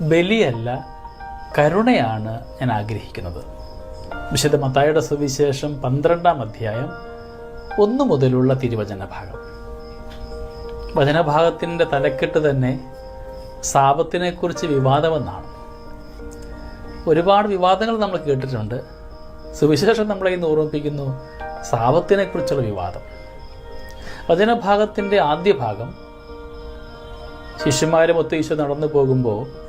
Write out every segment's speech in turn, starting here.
ബലിയല്ല കരുണയാണ് ഞാൻ ആഗ്രഹിക്കുന്നത്. വിശുദ്ധ മത്തായുടെ സുവിശേഷം പന്ത്രണ്ടാം അധ്യായം ഒന്നു മുതലുള്ള തിരുവചന ഭാഗം വചനഭാഗത്തിന്റെ തലക്കെട്ട് തന്നെ സാപത്തിനെക്കുറിച്ച് വിവാദമെന്നാണ്. ഒരുപാട് വിവാദങ്ങൾ നമ്മൾ കേട്ടിട്ടുണ്ട്. സുവിശേഷം നമ്മളെ ഇന്ന് ഓർമ്മിപ്പിക്കുന്നു സാപത്തിനെക്കുറിച്ചുള്ള വിവാദം. വചനഭാഗത്തിന്റെ ആദ്യ ഭാഗം ശിഷ്യന്മാരും ഈശോ നടന്നു പോകുമ്പോൾ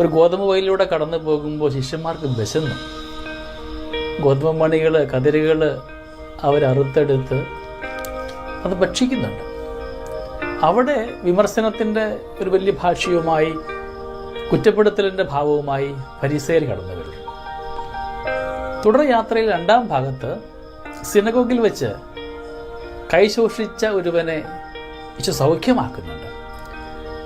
ഒരു ഗോതമ്പ് വയലിലൂടെ കടന്നു പോകുമ്പോൾ ശിഷ്യന്മാർക്ക് വിശന്നു. ഗോതമ്പ് മണികൾ കതിരുകൾ അവരറുത്തെടുത്ത് അത് ഭക്ഷിക്കുന്നുണ്ട്. അവിടെ വിമർശനത്തിന്റെ ഒരു വലിയ ഭാഷയുമായി കുറ്റപ്പെടുത്തലിന്റെ ഭാവവുമായി പരിസേർ കടന്നു വരും തുടർ യാത്രയിൽ രണ്ടാം ഭാഗത്ത് സിനഗോഗിൽ വെച്ച് കൈശോഷിച്ച ഒരുവനെ വിശ്വസൗഖ്യമാക്കുന്നുണ്ട്.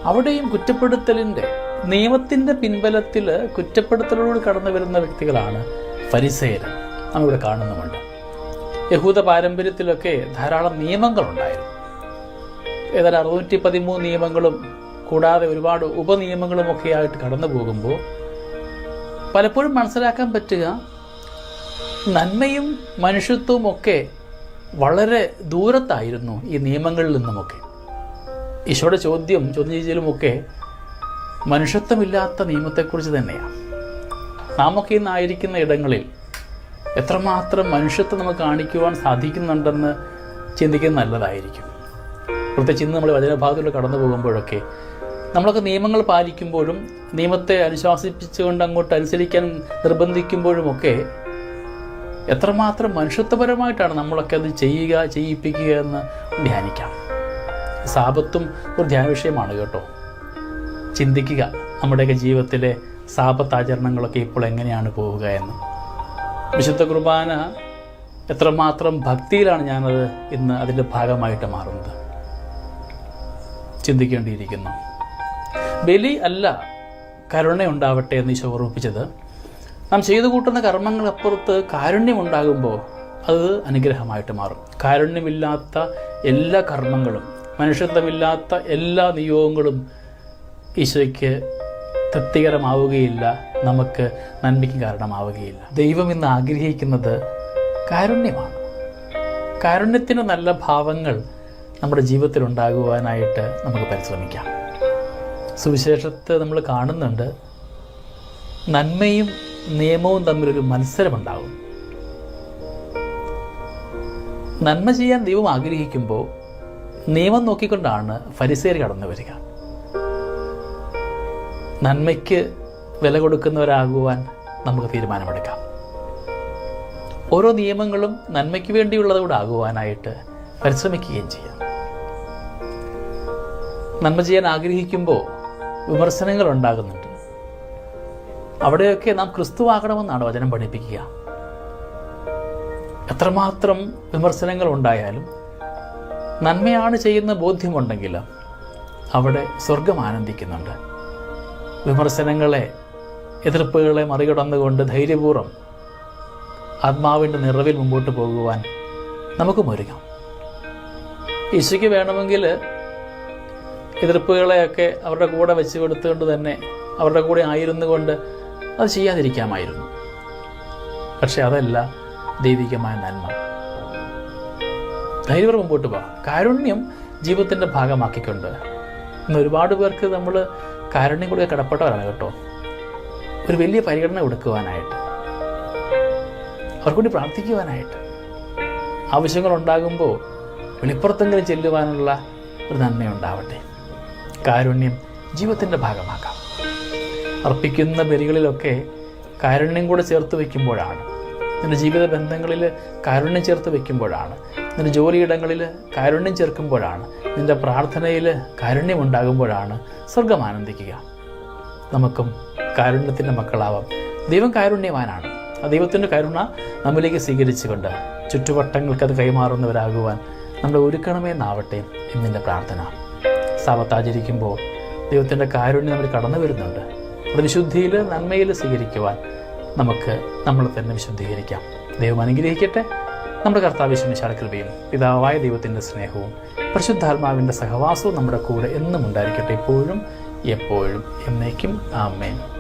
അവിടെയും കുറ്റപ്പെടുത്തലിന്റെ നിയമത്തിന്റെ പിൻബലത്തിൽ കുറ്റപ്പെടുത്തലോട് കടന്നു വരുന്ന വ്യക്തികളാണ് ഫരിസേര് നമ്മളിവിടെ കാണുന്നുമുണ്ട്. യഹൂദ പാരമ്പര്യത്തിലൊക്കെ ധാരാളം നിയമങ്ങളുണ്ടായിരുന്നു. ഏതാണ്ട് അറുന്നൂറ്റി പതിമൂന്ന് നിയമങ്ങളും കൂടാതെ ഒരുപാട് ഉപനിയമങ്ങളും ഒക്കെ ആയിട്ട് കടന്നു പോകുമ്പോൾ പലപ്പോഴും മനസ്സിലാക്കാൻ പറ്റുക നന്മയും മനുഷ്യത്വവും ഒക്കെ വളരെ ദൂരത്തായിരുന്നു ഈ നിയമങ്ങളിൽ നിന്നുമൊക്കെ. ഈശോയുടെ ചോദ്യം ചോദ്യം ചെയ്യലുമൊക്കെ മനുഷ്യത്വമില്ലാത്ത നിയമത്തെക്കുറിച്ച് തന്നെയാണ് നാമൊക്കെ ഇന്നായിരിക്കുന്ന ഇടങ്ങളിൽ എത്രമാത്രം മനുഷ്യത്വം നമുക്ക് കാണിക്കുവാൻ സാധിക്കുന്നുണ്ടെന്ന് ചിന്തിക്കുന്നത് നല്ലതായിരിക്കും. പ്രത്യേകിച്ച് ഇന്ന് നമ്മൾ വചനഭാഗത്തിലൂടെ കടന്നു പോകുമ്പോഴൊക്കെ നമ്മളൊക്കെ നിയമങ്ങൾ പാലിക്കുമ്പോഴും നിയമത്തെ അനുശാസിപ്പിച്ചുകൊണ്ട് അങ്ങോട്ട് അനുസരിക്കാൻ നിർബന്ധിക്കുമ്പോഴുമൊക്കെ എത്രമാത്രം മനുഷ്യത്വപരമായിട്ടാണ് നമ്മളൊക്കെ അത് ചെയ്യുക ചെയ്യിപ്പിക്കുക എന്ന് ധ്യാനിക്കാം. സാപത്തും ഒരു ധ്യാന വിഷയമാണ് കേട്ടോ. ചിന്തിക്കുക നമ്മുടെയൊക്കെ ജീവിതത്തിലെ സാപത്താചരണങ്ങളൊക്കെ ഇപ്പോൾ എങ്ങനെയാണ് പോവുക എന്ന്. വിശുദ്ധ കുർബാന എത്രമാത്രം ഭക്തിയിലാണ് ഞാനത് ഇന്ന് അതിന്റെ ഭാഗമായിട്ട് മാറുന്നത്. ചിന്തിക്കേണ്ടിയിരിക്കുന്നു. ബലി അല്ല കരുണയുണ്ടാവട്ടെ എന്ന് ഈശോ ഓർമ്മിപ്പിച്ചത്. നാം ചെയ്തു കൂട്ടുന്ന കർമ്മങ്ങളപ്പുറത്ത് കാരുണ്യമുണ്ടാകുമ്പോൾ അത് അനുഗ്രഹമായിട്ട് മാറും. കാരുണ്യമില്ലാത്ത എല്ലാ കർമ്മങ്ങളും മനുഷ്യത്വമില്ലാത്ത എല്ലാ നിയോഗങ്ങളും ഈശോയ്ക്ക് തൃപ്തികരമാവുകയില്ല നമുക്ക് നന്മയ്ക്ക് കാരണമാവുകയില്ല. ദൈവം ഇന്ന് ആഗ്രഹിക്കുന്നത് കാരുണ്യമാണ്. കാരുണ്യത്തിന് നല്ല ഭാവങ്ങൾ നമ്മുടെ ജീവിതത്തിൽ ഉണ്ടാകുവാനായിട്ട് നമുക്ക് പരിശ്രമിക്കാം. സുവിശേഷത്തെ നമ്മൾ കാണുന്നുണ്ട്. നന്മയും നിയമവും തമ്മിലൊരു മത്സരമുണ്ടാകും. നന്മ ചെയ്യാൻ ദൈവം ആഗ്രഹിക്കുമ്പോൾ നിയമം നോക്കിക്കൊണ്ടാണ് ഫരിസേർ കടന്നു വരിക. നന്മയ്ക്ക് വില കൊടുക്കുന്നവരാകുവാൻ നമുക്ക് തീരുമാനമെടുക്കാം. ഓരോ നിയമങ്ങളും നന്മയ്ക്ക് വേണ്ടിയുള്ളതുകൂടെ ആകുവാനായിട്ട് പരിശ്രമിക്കുകയും ചെയ്യാം. നന്മ ചെയ്യാൻ ആഗ്രഹിക്കുമ്പോൾ വിമർശനങ്ങൾ ഉണ്ടാകുന്നുണ്ട്. അവിടെയൊക്കെ നാം ക്രിസ്തുവാകണമെന്നാണ് വചനം പഠിപ്പിക്കുക. എത്രമാത്രം വിമർശനങ്ങൾ ഉണ്ടായാലും നന്മയാണ് ചെയ്യുന്ന ബോധ്യമുണ്ടെങ്കിൽ അവിടെ സ്വർഗം ആനന്ദിക്കുന്നുണ്ട്. വിമർശനങ്ങളെ എതിർപ്പുകളെ മറികടന്നുകൊണ്ട് ധൈര്യപൂർവം ആത്മാവിന്റെ നിറവിൽ മുമ്പോട്ട് പോകുവാൻ നമുക്കും ഒരുങ്ങാം. ഈശോയ്ക്ക് വേണമെങ്കിൽ എതിർപ്പുകളെയൊക്കെ അവരുടെ കൂടെ വെച്ച് കൊടുത്തുകൊണ്ട് തന്നെ അവരുടെ കൂടെ ആയിരുന്നു കൊണ്ട് അത് ചെയ്യാതിരിക്കാമായിരുന്നു. പക്ഷെ അതല്ല ദൈവികമായ നന്മ. ധൈര്യം മുമ്പോട്ട് പോകാം. കാരുണ്യം ജീവിതത്തിന്റെ ഭാഗമാക്കിക്കൊണ്ട് ഇന്ന് ഒരുപാട് പേർക്ക് നമ്മൾ കാരുണ്യം കൂടി കടപ്പെട്ടവരാണ് കേട്ടോ. ഒരു വലിയ പരിഗണന കൊടുക്കുവാനായിട്ട് അവർക്കുവേണ്ടി പ്രാർത്ഥിക്കുവാനായിട്ട് ആവശ്യങ്ങൾ ഉണ്ടാകുമ്പോൾ വെളിപ്പുറത്തെങ്കിലും ചെല്ലുവാനുള്ള ഒരു നന്മയുണ്ടാവട്ടെ. കാരുണ്യം ജീവിതത്തിന്റെ ഭാഗമാക്കാം അർപ്പിക്കുന്ന ബലികളിലൊക്കെ കാരുണ്യം കൂടെ ചേർത്ത് വയ്ക്കുമ്പോഴാണ് നിന്റെ ജീവിത ബന്ധങ്ങളിൽ കാരുണ്യം ചേർത്ത് വയ്ക്കുമ്പോഴാണ് നിന്റെ ജോലിയിടങ്ങളിൽ കാരുണ്യം ചേർക്കുമ്പോഴാണ്. നിന്റെ പ്രാർത്ഥനയിൽ കാരുണ്യം ഉണ്ടാകുമ്പോഴാണ് സ്വർഗം ആനന്ദിക്കുക. നമുക്കും കാരുണ്യത്തിന്റെ മക്കളാവാം. ദൈവം കാരുണ്യവാനാണ്. ആ ദൈവത്തിന്റെ കരുണ നമ്മിലേക്ക് സ്വീകരിച്ചുകൊണ്ട് ചുറ്റുവട്ടങ്ങൾക്ക് അത് കൈമാറുന്നവരാകുവാൻ നമ്മൾ ഒരുക്കണമെന്നാവട്ടെ എന്നിന്റെ പ്രാർത്ഥന. സാവത്താചരിക്കുമ്പോൾ ദൈവത്തിന്റെ കാരുണ്യം നമ്മൾ കടന്നു വരുന്നുണ്ട് അത് വിശുദ്ധിയിൽ നന്മയിൽ സ്വീകരിക്കുവാൻ നമുക്ക് നമ്മൾ തന്നെ വിശുദ്ധീകരിക്കാം. ദൈവം അനുഗ്രഹിക്കട്ടെ. നമ്മുടെ കർത്താവ് കർത്താവിശ്വമിശാല കൃപയും പിതാവായ ദൈവത്തിന്റെ സ്നേഹവും പരിശുദ്ധാത്മാവിന്റെ സഹവാസവും നമ്മുടെ കൂടെ എന്നും ഉണ്ടായിരിക്കട്ടെ ഇപ്പോഴും എപ്പോഴും എന്നേക്കും. ആമേൻ.